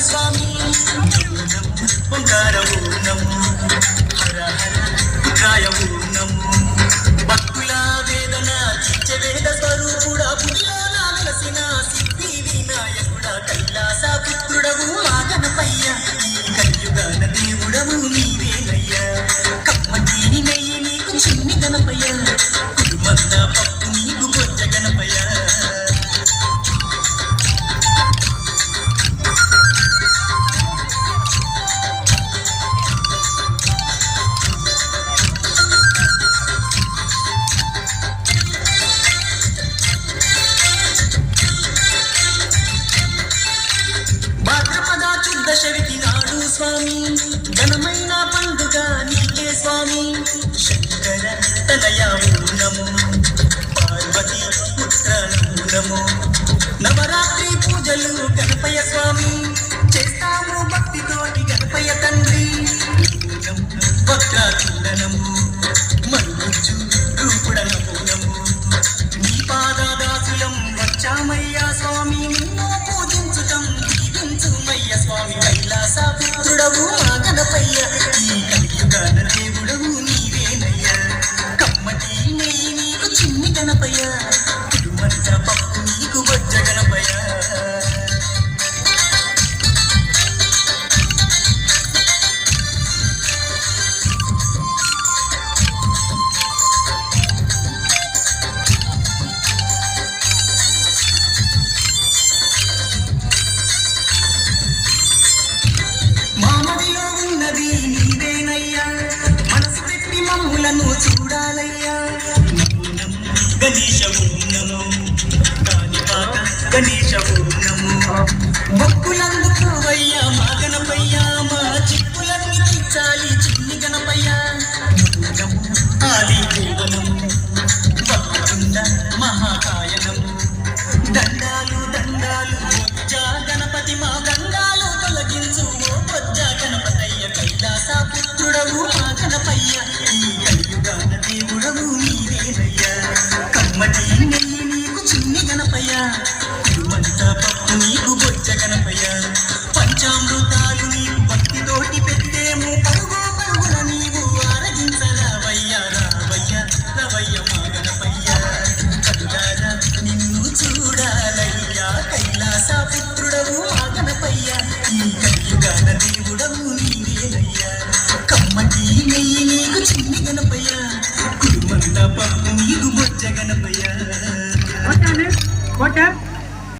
స్వామి ఓంకార నమో నవరాత్రి పూజలు గణపయ్య స్వామి. చేస్తాము భక్తితోటి గణపయ్య తండ్రి. భక్తాచూడనము మరుగుజ్జు రూపుడన పూలము నీ పాదాదాసులం వచ్చామయ్యా స్వామి. నిన్ను పూజించుటం దీవించుమయ్య స్వామి. కైలాస పుత్రుడవు మా గణపయ్య. ఈ కలియుగాన దేవుడవు నీవేనయ్యా. కమ్మటి నెయ్యి నీకు చిన్ని గణపయ్య. మమ్ములను చూడాలయ్యా. గణేశ ఓం నమో గణేశ ఓం నమో మొక్కులందుకు అయ్యా మా గణపయ్యా మా చిక్కులన్నీ తీర్చాలి చిన్ని గణపయ్యా. ఆది దేవనము భక్తుండ మహాకాయనము దండాలు దండాలు బొజ్జ గణపతి మా గండాలు కమ్మటి నెయ్యి నీకు చిన్ని గణపయ్య. కురుమంత పప్పు నీకు బొజ్జ గణపయ్య. పంచామృతాలు నీకు భక్తితోటి పెట్టేము. పరుగు పరుగున నీవు ఆరగించరావయ్యా రావయ్య రవయ్య మా గణపయ్య. కలుగారా నిన్ను చూడాలయ్యా కైలాస పుత్రుడవు మా గణపయ్య. ఈ కలియుగాన దేవుడవు నీవేనయ్యా. కమ్మటి నెయ్యి నీకు చిన్ని గణపయ్య. కురుమంత పప్పు నీకు బొజ్జ గణపయ్య Water, water.